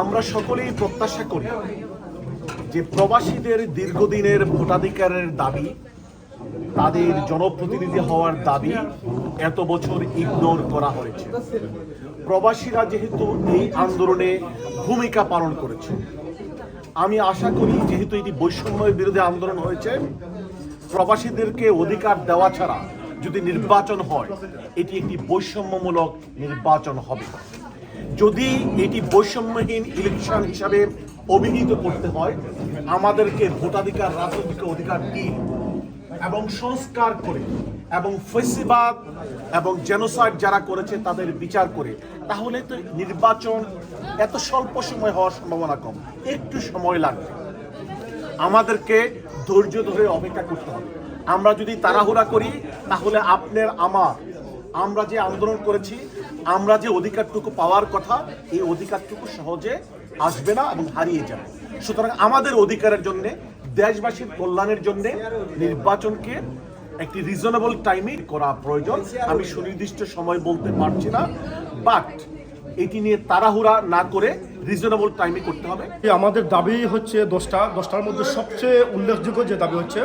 আমরা সকলেই প্রত্যাশা করি যে প্রবাসীদের দীর্ঘদিনের ভোটাধিকারের দাবি, তাদের জনপ্রতিনিধি হওয়ার দাবি এত বছর ইগনোর করা হয়েছে। প্রবাসীরা যেহেতু এই আন্দোলনে ভূমিকা পালন করেছে, আমি আশা করি যেহেতু এটি বৈষম্যের বিরুদ্ধে আন্দোলন হয়েছে, প্রবাসীদেরকে অধিকার দেওয়া ছাড়া যদি নির্বাচন হয়, এটি একটি বৈষম্যমূলক নির্বাচন হবে। যদি এটি বৈষম্যহীন ইলেকশন হিসাবে অভিহিত করতে হয়, আমাদেরকে ভোটাধিকার, রাজনৈতিক অধিকার দিয়ে এবং সংস্কার করে এবং ফেসিবাদ এবং জেনোসাইড যারা করেছে তাদের বিচার করে, তাহলে তো নির্বাচন এত স্বল্প সময় হওয়ার সম্ভাবনা কম। একটু সময় লাগবে। আমাদেরকে ধৈর্য ধরে অপেক্ষা করতে হবে। আমরা যদি তাড়াহুড়া করি, তাহলে আপনার, আমার আমরা যে আন্দোলন করেছি, আমরা যে অধিকারটুকু পাওয়ার কথা, এই অধিকারটুকু সহজে আসবে না এবং হারিয়ে যাবে। সুতরাং আমাদের অধিকারের জন্য, দেশবাসীর কল্যাণের জন্য নির্বাচনকে একটি রিজনেবল টাইমে করা প্রয়োজন। আমি সুনির্দিষ্ট সময় বলতে পারছি না বাট এটি নিয়ে তাড়াহুড়া না করে রিজনেবল টাইমে করতে হবে। আমাদের দাবি হচ্ছে দশটা, দশটার মধ্যে সবচেয়ে উল্লেখযোগ্য যে দাবি হচ্ছে,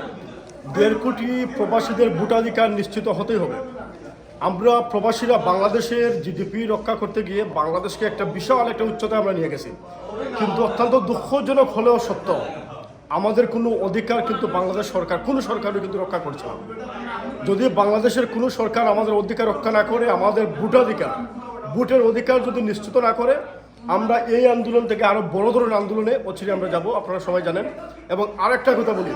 দেড় কোটি প্রবাসীদের ভোটাধিকার নিশ্চিত হতেই হবে। আমরা প্রবাসীরা বাংলাদেশের জিডিপি রক্ষা করতে গিয়ে বাংলাদেশকে একটা বিশাল একটা উচ্চতায় আমরা নিয়ে গেছি। কিন্তু অত্যন্ত দুঃখজনক হলেও সত্য, আমাদের কোনো অধিকার কিন্তু বাংলাদেশ সরকার, কোনো সরকারও কিন্তু রক্ষা করছে না। যদি বাংলাদেশের কোনো সরকার আমাদের অধিকার রক্ষা না করে, আমাদের ভোটাধিকার, ভোটের অধিকার যদি নিশ্চিত না করে, আমরা এই আন্দোলন থেকে আরও বড় ধরনের আন্দোলনে অচিরে আমরা যাব, আপনারা সবাই জানেন। এবং আরেকটা কথা বলি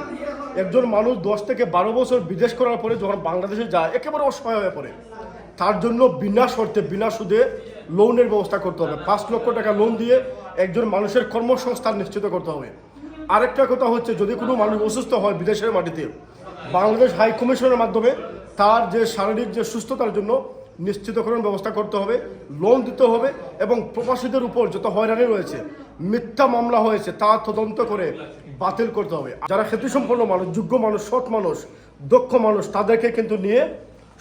একজন মানুষ দশ থেকে বারো বছর বিদেশ করার পরে যখন বাংলাদেশে যায়, একেবারে অসহায় হয়ে পড়ে। তার জন্য বিনা শর্তে, বিনা সুদে লোনের ব্যবস্থা করতে হবে। পাঁচ লক্ষ টাকা লোন দিয়ে একজন মানুষের কর্মসংস্থান নিশ্চিত করতে হবে। আরেকটা কথা হচ্ছে, যদি কোনো মানুষ অসুস্থ হয় বিদেশের মাটিতে, বাংলাদেশ হাই কমিশনের মাধ্যমে তার যে শারীরিক যে সুস্থতার জন্য নিশ্চিতকরণ ব্যবস্থা করতে হবে লোন দিতে হবে এবং প্রবাসীদের উপর যত হয়রানি রয়েছে, মিথ্যা মামলা হয়েছে, তা তদন্ত করে বাতিল করতে হবে। যারা খ্যাতিসম্পন্ন মানুষ, যোগ্য মানুষ, সৎ মানুষ, দক্ষ মানুষ, তাদেরকে কিন্তু নিয়ে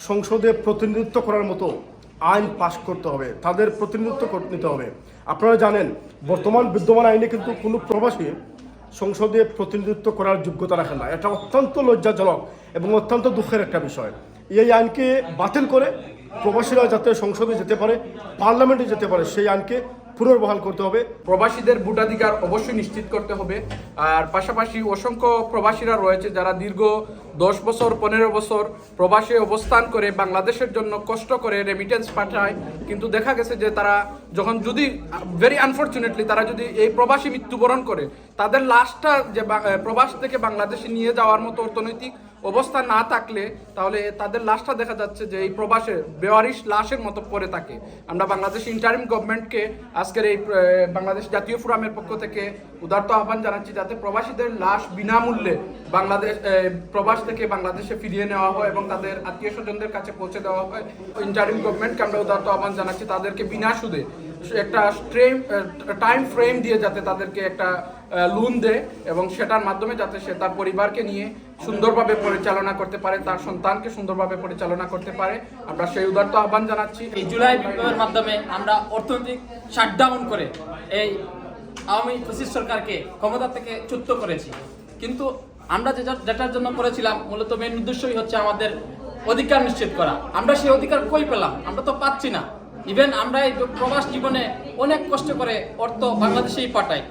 সংসদে প্রতিনিধিত্ব করার মতো আইন পাশ করতে হবে। তাদের প্রতিনিধিত্ব নিতে হবে। আপনারা জানেন, বর্তমান বিদ্যমান আইনে কিন্তু কোনো প্রবাসী সংসদে প্রতিনিধিত্ব করার যোগ্যতা রাখে না। এটা অত্যন্ত লজ্জাজনক এবং অত্যন্ত দুঃখের একটা বিষয়। এই আইনকে বাতিল করে প্রবাসীরা যাতে সংসদে যেতে পারে, পার্লামেন্টে যেতে পারে, সেই আইনকে পুনর্বহাল করতে হবে। প্রবাসীদের ভোটাধিকার অবশ্যই নিশ্চিত করতে হবে। আর পাশাপাশি অসংখ্য প্রবাসীরা রয়েছে যারা দীর্ঘ দশ বছর, পনেরো বছর প্রবাসে অবস্থান করে বাংলাদেশের জন্য কষ্ট করে রেমিটেন্স পাঠায়। কিন্তু দেখা গেছে যে তারা যখন যদি ভেরি আনফর্চুনেটলি তারা যদি এই প্রবাসী মৃত্যুবরণ করে, তাদের লাশটা যে প্রবাস থেকে বাংলাদেশে নিয়ে যাওয়ার মতো অর্থনৈতিক অবস্থা না থাকলে তাহলে তাদের লাশটা দেখা যাচ্ছে যে এই প্রবাসে, বেওয়ারিশ লাশের মতো পড়ে থাকে। আমরা বাংলাদেশ ইন্টারিম গভর্নমেন্টকে আজকের এই বাংলাদেশ জাতীয় ফোরামের পক্ষ থেকে উদার্ত আহ্বান জানাচ্ছি যাতে প্রবাসীদের লাশ বিনামূল্যে বাংলাদেশ প্রবাস থেকে বাংলাদেশে ফিরিয়ে নেওয়া হয় এবং তাদের আত্মীয় স্বজনদের কাছে পৌঁছে দেওয়া হয়। ইন্টারিম গভর্নমেন্টকে আমরা উদার্ত আহ্বান জানাচ্ছি, তাদেরকে বিনা সুদে একটা স্ট্রেম টাইম ফ্রেম দিয়ে যাতে তাদেরকে একটা লোন দেয় এবং সেটার মাধ্যমে যাতে সে তার পরিবারকে নিয়ে সুন্দরভাবে পরিচালনা করতে পারে, তার সন্তানকে সুন্দরভাবে পরিচালনা করতে পারে। আমরা সেই উদার্ত আহ্বান জানাচ্ছি। এই জুলাই বিপ্লবের মাধ্যমে আমরা অর্থনৈতিক শাটডাউন করে এই আওয়ামী ফসিস সরকারকে ক্ষমতা থেকে চ্যুত করেছি। কিন্তু আমরা যেটা যেটার জন্য করেছিলাম, মূলত মেন উদ্দেশ্যই হচ্ছে আমাদের অধিকার নিশ্চিত করা। আমরা সেই অধিকার কই পেলাম? আমরা তো পাচ্ছি না। ইভেন আমরা এই প্রবাস জীবনে অনেক কষ্ট করে অর্থ বাংলাদেশেই পাঠাই,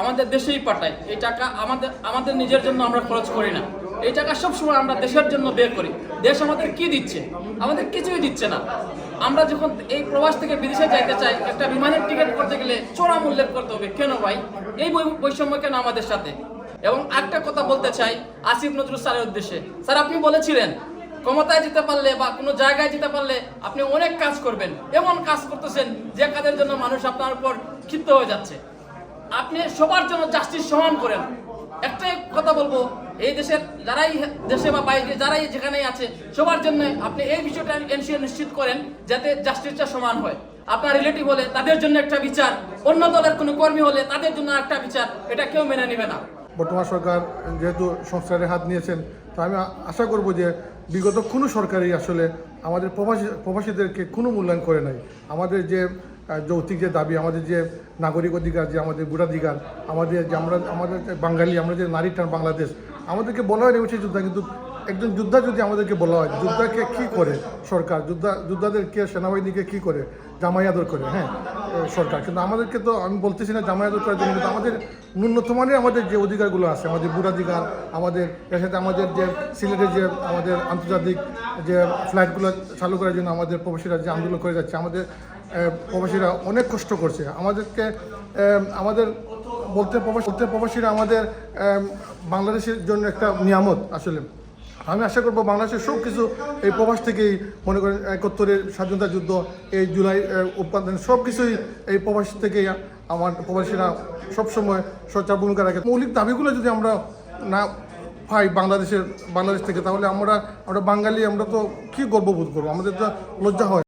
আমাদের দেশেই পাঠাই। এই টাকা আমাদের আমাদের নিজের জন্য আমরা খরচ করি না। এই টাকা সবসময় আমরা দেশের জন্য বের করি। দেশ আমাদের কি দিচ্ছে? আমাদের কিছুই দিচ্ছে না। আমরা যখন এই প্রবাস থেকে বিদেশে যাইতে চাই, একটা বিমানের টিকিট করতে গেলে চড়া মূল্যের করতে হবে। কেন ভাই? এই বৈষম্য কেন আমাদের সাথে? এবং একটা কথা বলতে চাই, আসিফ নজরুল স্যারের উদ্দেশ্যে। স্যার, আপনি বলেছিলেন ক্ষমতায় যেতে পারলে বা কোনো জায়গায় যেতে পারলে আপনি অনেক কাজ করবেন। এমন কাজ করতেছেন যে কাজের জন্য মানুষ আপনার উপর ক্ষিপ্ত হয়ে যাচ্ছে। আপনি সবার জন্য জাস্টিস সমান করেন। একটাই কথা বলব, এই দেশের যারাই দেশে বা বাইরে যারাই যেখানেই আছে, সবার জন্য আপনি এই বিষয়টা এনশিওর নিশ্চিত করেন যাতে জাস্টিসটা সমান হয়। আপনার রিলেটিভ হলে তাদের জন্য একটা বিচার, অন্য দলের কোনো কর্মী হলে তাদের জন্য একটা বিচার, এটা কেউ মেনে নেবে না। বর্তমান সরকার যেহেতু সংস্কারের হাত নিয়েছেন, তো আমি আশা করব যে বিগত কোনো সরকারই আসলে আমাদের প্রবাসী, প্রবাসীদেরকে কোনো মূল্যায়ন করে নাই। আমাদের যে যৌক্তিক যে দাবি, আমাদের যে নাগরিক অধিকার, যে আমাদের ভোটাধিকার, আমাদের যে আমরা, আমাদের বাঙালি, আমরা যে নারী টান বাংলাদেশ, আমাদেরকে বলা হয়নি উচিত যুদ্ধ, কিন্তু একজন যোদ্ধা যদি আমাদেরকে বলা হয়, যোদ্ধাকে কী করে সরকার? যোদ্ধা, যোদ্ধাদেরকে, সেনাবাহিনীকে কী করে? জামাই আদর করে হ্যাঁ সরকার। কিন্তু আমাদেরকে তো, আমি বলতেছি না জামাই আদর করার জন্য, কিন্তু আমাদের ন্যূনতম মানের আমাদের যে অধিকারগুলো আছে, আমাদের ভোটাধিকার, আমাদের, এর সাথে আমাদের যে সিলেটের যে আমাদের আন্তর্জাতিক যে ফ্লাইটগুলো চালু করার জন্য আমাদের প্রবাসীরা যে আন্দোলন করে যাচ্ছে, আমাদের প্রবাসীরা অনেক কষ্ট করছে। আমাদেরকে আমাদের বলতে প্রবাসী, বলতে প্রবাসীরা আমাদের বাংলাদেশের জন্য একটা নিয়ামত আসলে। আমি আশা করব বাংলাদেশের সব কিছু এই প্রবাস থেকেই মনে করেন একাত্তরের স্বাধীনতা যুদ্ধ, এই জুলাই উৎপাদন সব কিছুই এই প্রবাস থেকেই আমার প্রবাসীরা সবসময় সচ্চার ভূমিকা রাখে। মৌলিক দাবিগুলো যদি আমরা না পাই বাংলাদেশের, বাংলাদেশ থেকে, তাহলে আমরা আমরা বাঙালি, আমরা তো কী গর্ববোধ করব? আমাদের তো লজ্জা হয়।